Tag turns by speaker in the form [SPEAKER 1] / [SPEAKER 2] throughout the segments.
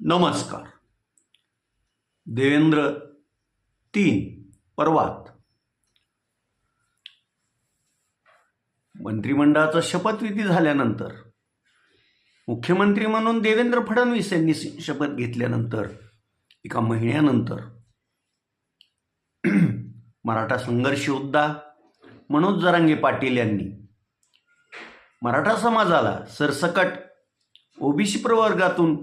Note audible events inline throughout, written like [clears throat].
[SPEAKER 1] नमस्कार. देवेंद्र तीन पर्वात. मंत्रिमंडळाचा शपथविधी झाल्यानंतर मुख्यमंत्री म्हणून देवेंद्र फडणवीस यांनी शपथ घेतल्यानंतर एका महिन्यानंतर [clears throat] मराठा संघर्ष योद्धा मनोज जरांगे पाटील यांनी मराठा समाजाला सरसकट ओबीसी प्रवर्गातून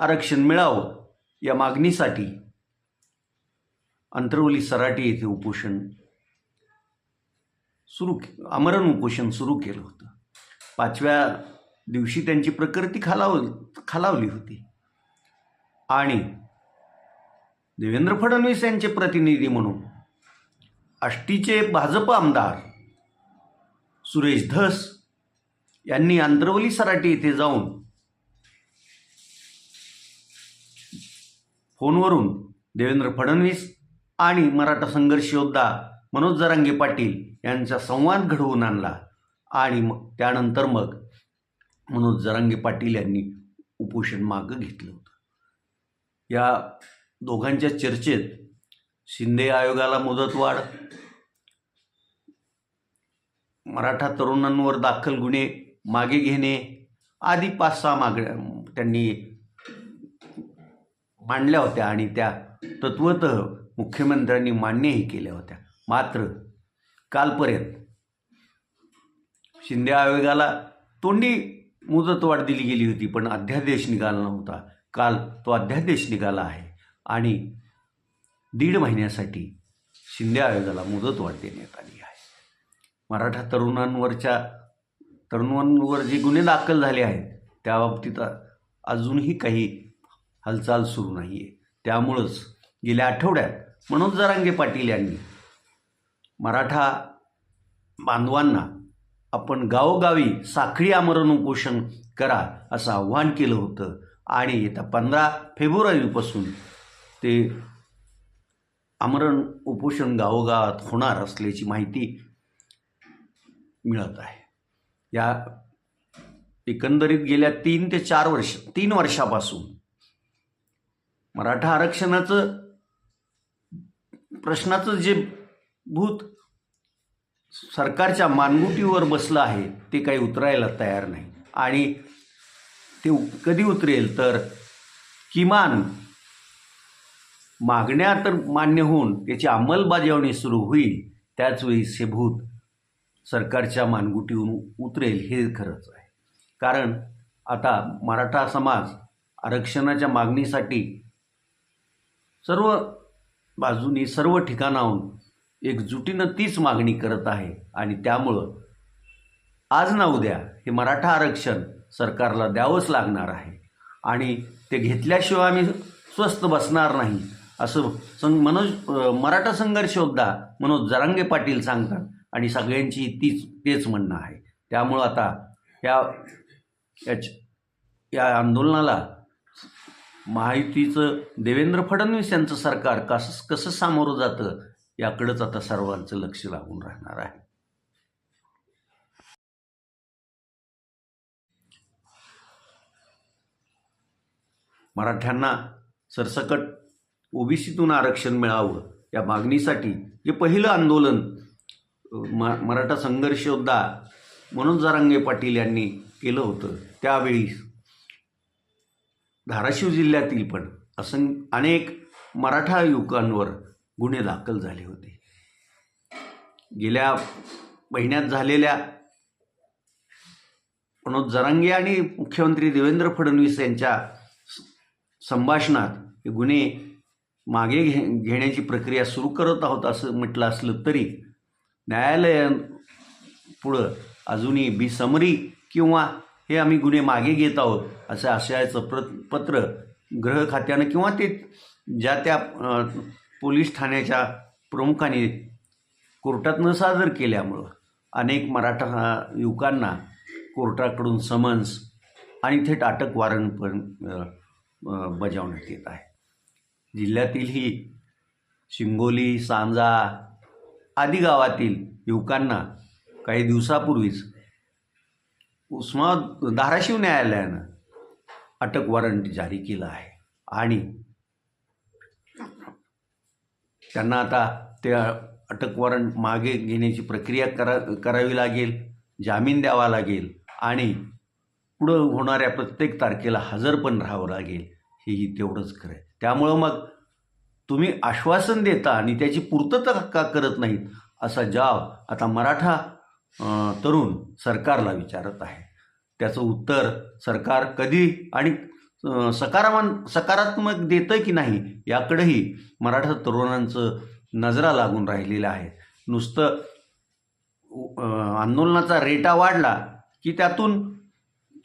[SPEAKER 1] आरक्षण मिळावं या मागणीसाठी अंतरवली सराटी येथे उपोषण सुरू के आमरण उपोषण सुरू केलं होतं. पाचव्या दिवशी त्यांची प्रकृती खालाव खालावली होती. आणि देवेंद्र फडणवीस यांचे प्रतिनिधी म्हणून आष्टीचे भाजप आमदार सुरेश धस यांनी आंतरवली सराटी येथे जाऊन फोनवरून देवेंद्र फडणवीस आणि मराठा संघर्ष योद्धा मनोज जरांगे पाटील यांचा संवाद घडवून आणला आणि मग त्यानंतर मग मनोज जरांगे पाटील यांनी उपोषण मागं घेतलं होतं. या दोघांच्या चर्चेत शिंदे आयोगाला मुदतवाढ मराठा तरुणांवर दाखल गुन्हे मागे घेणे आदी पाच सहा मागण्या त्यांनी मांडल्या होत्या आणि त्या तत्वत मुख्यमंत्र्यांनी मान्यही केल्या होत्या. मात्र कालपर्यंत शिंदे आयोगाला तोंडी मुदतवाढ दिली गेली होती पण अध्यादेश निघाला नव्हता. काल तो अध्यादेश निघाला आहे आणि दीड महिन्यासाठी शिंदे आयोगाला मुदतवाढ देण्यात आली आहे. मराठा तरुणांवरच्या तरुणांवर जे गुन्हे दाखल झाले आहेत त्या बाबतीत अजूनही काही हालचाल सुरू नाही आहे त्यामुळंच गेल्या आठवड्यात मनोज जरांगे पाटील यांनी मराठा बांधवांना आपण गावोगावी साखळी आमरण उपोषण करा असं आव्हान केलं होतं आणि येत्या पंधरा फेब्रुवारीपासून ते आमरण उपोषण गावोगावात होणार असल्याची माहिती मिळत आहे. या एकंदरीत गेल्या तीन ते चार वर्ष तीन वर्षापासून मराठा आरक्षणाचं प्रश्नाचं जे भूत सरकारच्या मानगुटीवर बसलं आहे ते काही उतरायला तयार नाही. आणि ते कधी उतरेल तर किमान मागण्या तर मान्य होऊन त्याची अंमलबजावणी सुरू होईल त्याचवेळी से हे भूत सरकारच्या मानगुटीहून उतरेल हे खरंच आहे. कारण आता मराठा समाज आरक्षणाच्या मागणीसाठी सर्व बाजूनी सर्व ठिकाणाहून एकजुटीनं तीच मागणी करत आहे आणि त्यामुळं आज ना उद्या हे मराठा आरक्षण सरकारला द्यावंच लागणार आहे. आणि ते घेतल्याशिवाय आम्ही स्वस्त बसणार नाही असं संग मनोज मराठा संघर्ष योद्धा मनोज जरांगे पाटील सांगतात आणि सगळ्यांची तीच तेच म्हणणं आहे. त्यामुळं आता या याच या आंदोलनाला माहितीचं देवेंद्र फडणवीस यांचं सरकार कसं कसं सामोरं जातं याकडंच आता सर्वांचं लक्ष लागून राहणार आहे. मराठ्यांना सरसकट ओबीसीतून आरक्षण मिळावं या मागणीसाठी जे पहिलं आंदोलन म मराठा संघर्ष योद्धा मनोज जारांगे पाटील यांनी केलं होतं त्यावेळी धाराशिव जिल्ह्यातील पण असं अनेक मराठा युवकांवर गुन्हे दाखल झाले होते. गेल्या महिन्यात झालेल्या मनोज जरांगे आणि मुख्यमंत्री देवेंद्र फडणवीस यांच्या संभाषणात हे गुन्हे मागे घे घेण्याची प्रक्रिया सुरू करत आहोत असं म्हटलं असलं तरी न्यायालय पुढं अजूनही बिसमरी किंवा हे आम्ही गुन्हे मागे घेत आहोत असं आशयाचं प्र पत्र ग्रह खात्यानं किंवा ते ज्या त्या पोलीस ठाण्याच्या प्रमुखांनी कोर्टात न सादर केल्यामुळं अनेक मराठा युवकांना कोर्टाकडून समन्स आणि थेट अटक वॉरंट पण बजावण्यात येत आहे. जिल्ह्यातील ही शिंगोली सांजा आदी गावातील युवकांना काही दिवसापूर्वीच उस्मा धाराशिव न्यायालयानं अटक वॉरंट जारी केलं आहे. आणि त्यांना आता ते अटक वॉरंट मागे घेण्याची प्रक्रिया करा करावी लागेल जामीन द्यावा लागेल आणि पुढं होणाऱ्या प्रत्येक तारखेला हजर पण राहावं लागेल हेही तेवढंच खरं आहे. त्यामुळं मग तुम्ही आश्वासन देता आणि त्याची पूर्तता का करत नाहीत असा जाव आता मराठा तरुण सरकारला विचारत आहे. त्याचं उत्तर सरकार कधी आणि सकारामान सकारात्मक देतं की नाही याकडेही मराठा तरुणांचं नजरा लागून राहिलेलं आहे. नुसतं आंदोलनाचा रेटा वाढला की त्यातून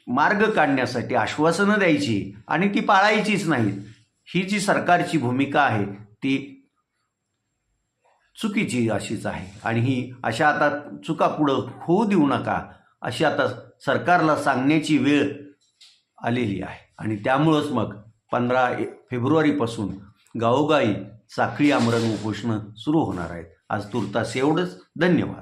[SPEAKER 1] मार्ग काढण्यासाठी आश्वासनं द्यायची आणि ती पाळायचीच नाहीत. ही जी सरकारची भूमिका आहे ती चुकीची अशीच आहे. आणि ही अशा आता चुका पुढं होऊ देऊ नका अशी आता सरकारला सांगण्याची वेळ आलेली आहे. आणि त्यामुळंच मग पंधरा फेब्रुवारीपासून गावोगावी साखळी आमरण उपोषणं सुरू होणार आहेत. आज तुर्तास एवढंच. धन्यवाद.